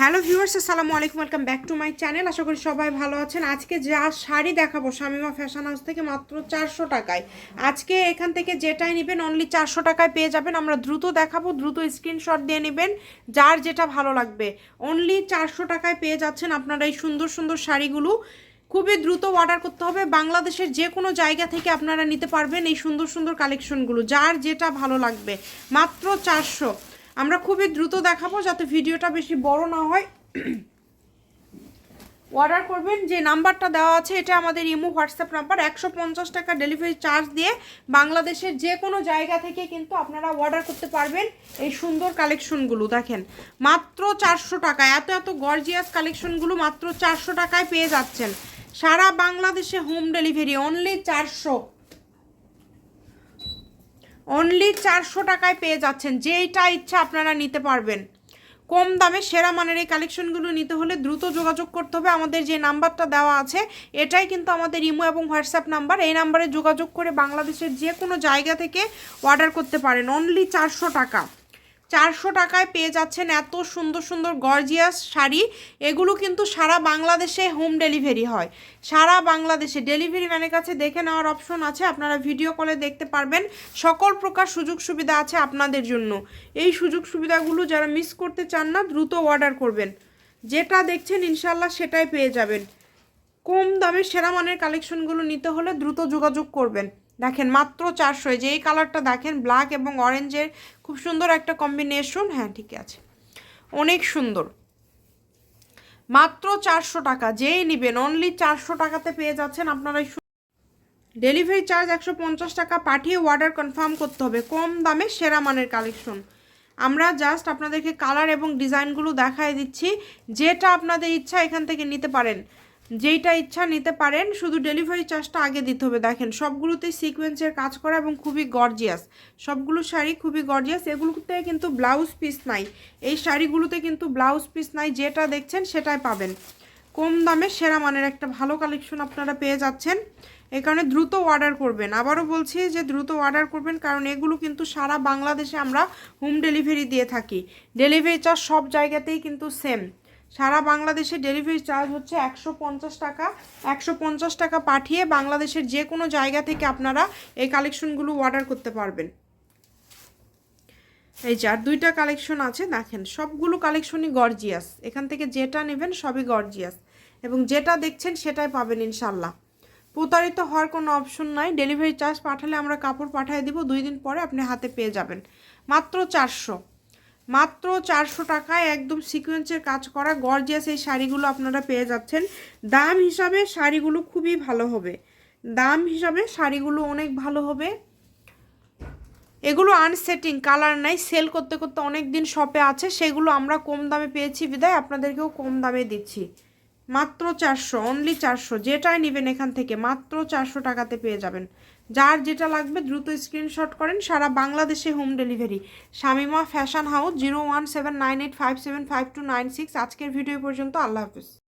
Hello viewers, আসসালামু আলাইকুম, welcome back to my channel. আশা করি সবাই ভালো আছেন। আজকে যা শাড়ি দেখাবো, শামিমা ফ্যাশন হাউস থেকে মাত্র চারশো টাকায়। আজকে এখান থেকে যেটাই নেবেন অনলি চারশো টাকায় পেয়ে যাবেন। আমরা দ্রুত দেখাবো, দ্রুত স্ক্রিনশট দিয়ে নেবেন, যার যেটা ভালো লাগবে। অনলি চারশো টাকায় পেয়ে যাচ্ছেন আপনারা এই সুন্দর সুন্দর শাড়িগুলো। খুবই দ্রুত অর্ডার করতে হবে। বাংলাদেশের যে কোনো জায়গা থেকে আপনারা নিতে পারবেন এই সুন্দর সুন্দর কালেকশনগুলো যার যেটা ভালো লাগবে। মাত্র চারশো। আমরা খুবই দ্রুত দেখাবো যাতে ভিডিওটা বেশি বড় না হয়। অর্ডার করবেন, যে নাম্বারটা দেওয়া আছে, এটা আমাদের ইমো, হোয়াটসঅ্যাপ নাম্বার, একশো পঞ্চাশ টাকা ডেলিভারি চার্জ দিয়ে বাংলাদেশের যে কোনো জায়গা থেকে কিন্তু আপনারা অর্ডার করতে পারবেন এই সুন্দর কালেকশনগুলো দেখেন। মাত্র চারশো টাকা, এত এত গর্জিয়াস কালেকশনগুলো মাত্র চারশো টাকায় পেয়ে যাচ্ছেন। সারা বাংলাদেশে হোম ডেলিভারি অনলি চারশো। অনলি চারশো টাকায় পেয়ে যাচ্ছেন। যেইটা ইচ্ছা আপনারা নিতে পারবেন। কম দামে সেরা মানের এই কালেকশনগুলো নিতে হলে দ্রুত যোগাযোগ করতে হবে। আমাদের যে নাম্বারটা দেওয়া আছে, এটাই কিন্তু আমাদের ইমো এবং হোয়াটসঅ্যাপ নাম্বার। এই নাম্বারে যোগাযোগ করে বাংলাদেশের যে কোনো জায়গা থেকে অর্ডার করতে পারেন। অনলি চারশো টাকা। চারশো টাকায় পেয়ে যাচ্ছেন এত সুন্দর সুন্দর গর্জিয়াস শাড়ি। এগুলো কিন্তু সারা বাংলাদেশে হোম ডেলিভারি হয়। সারা বাংলাদেশে ডেলিভারি ম্যানের কাছে দেখে নেওয়ার অপশন আছে, আপনারা ভিডিও কলে দেখতে পারবেন। সকল প্রকার সুযোগ সুবিধা আছে আপনাদের জন্য। এই সুযোগ সুবিধাগুলো যারা মিস করতে চান না, দ্রুত অর্ডার করবেন। যেটা দেখছেন ইনশাল্লাহ সেটাই পেয়ে যাবেন। কম দামে সেরা মানের কালেকশনগুলো নিতে হলে দ্রুত যোগাযোগ করবেন। দেখেন মাত্র চারশো যে এই কালারটা দেখেন ব্ল্যাক এবং অরেঞ্জের খুব সুন্দর একটা কম্বিনেশন হ্যাঁ ঠিক আছে। অনেক সুন্দর। মাত্র চারশো টাকা, যেই নেবেন অনলি চারশো টাকাতে পেয়ে যাচ্ছেন আপনারা ডেলিভারি চার্জ একশো পঞ্চাশ টাকা, পাঠিয়ে অর্ডার কনফার্ম করতে হবে। কম দামে সেরা মানের কালেকশন আমরা জাস্ট আপনাদেরকে কালার এবং ডিজাইনগুলো দেখাই দিচ্ছি। যেটা আপনাদের ইচ্ছা এখান থেকে নিতে পারেন। যেইটা ইচ্ছা নিতে পারেন, শুধু ডেলিভারি চার্জটা আগে দিতে হবে। দেখেন, সবগুলোতেই সিকোয়েন্সের কাজ করা এবং খুবই গর্জিয়াস সবগুলো শাড়ি খুবই গর্জিয়াস এগুলোতে কিন্তু ব্লাউজ পিস নাই। এই শাড়িগুলোতে কিন্তু ব্লাউজ পিস নাই। যেটা দেখছেন, সেটাই পাবেন। কম দামে সেরা মানের একটা ভালো কালেকশন আপনারা পেয়ে যাচ্ছেন। এই কারণে দ্রুত অর্ডার করবেন। আবারও বলছি যে দ্রুত অর্ডার করবেন, কারণ এগুলো কিন্তু সারা বাংলাদেশে আমরা হোম ডেলিভারি দিয়ে থাকি। ডেলিভারি চার্জ সব জায়গাতেই কিন্তু সেম সারা বাংলাদেশে ডেলিভারি চার্জ হচ্ছে একশো পঞ্চাশ টাকা। একশো পঞ্চাশ টাকা পাঠিয়ে বাংলাদেশের যে কোনো জায়গা থেকে আপনারা এই কালেকশনগুলো অর্ডার করতে পারবেন। এই যে, আর দুইটা কালেকশন আছে, দেখেন, সবগুলো কালেকশনই গর্জিয়াস এখান থেকে যেটা নেবেন সবই গর্জিয়াস এবং যেটা দেখছেন সেটাই পাবেন ইনশাল্লাহ প্রতারিত হওয়ার কোনো অপশন নাই। ডেলিভারি চার্জ পাঠালে আমরা কাপড় পাঠিয়ে দিব, দুই দিন পরে আপনি হাতে পেয়ে যাবেন। মাত্র চারশো। মাত্র চারশো টাকায় একদম সিকোয়েন্সের কাজ করা গর্জিয়াস এই শাড়িগুলো আপনারা পেয়ে যাচ্ছেন। দাম হিসাবে শাড়িগুলো খুবই ভালো হবে। দাম হিসাবে শাড়িগুলো অনেক ভালো হবে। এগুলো আনসেটিং কালার নাই সেল করতে করতে অনেক দিন শপে আছে, সেগুলো আমরা কম দামে পেয়েছি, বিদায়, আপনাদেরকেও কম দামে দিচ্ছি। মাত্র চারশো অনলি চারশো, যেটাই নেবেন এখান থেকে মাত্র চারশো টাকাতে পেয়ে যাবেন। যার যেটা লাগবে দ্রুত স্ক্রিনশট করেন সারা বাংলাদেশে home delivery Shamima fashion house zero one seven nine eight five seven five two nine six আজকের ভিডিও পর্যন্ত, আল্লাহ হাফিজ।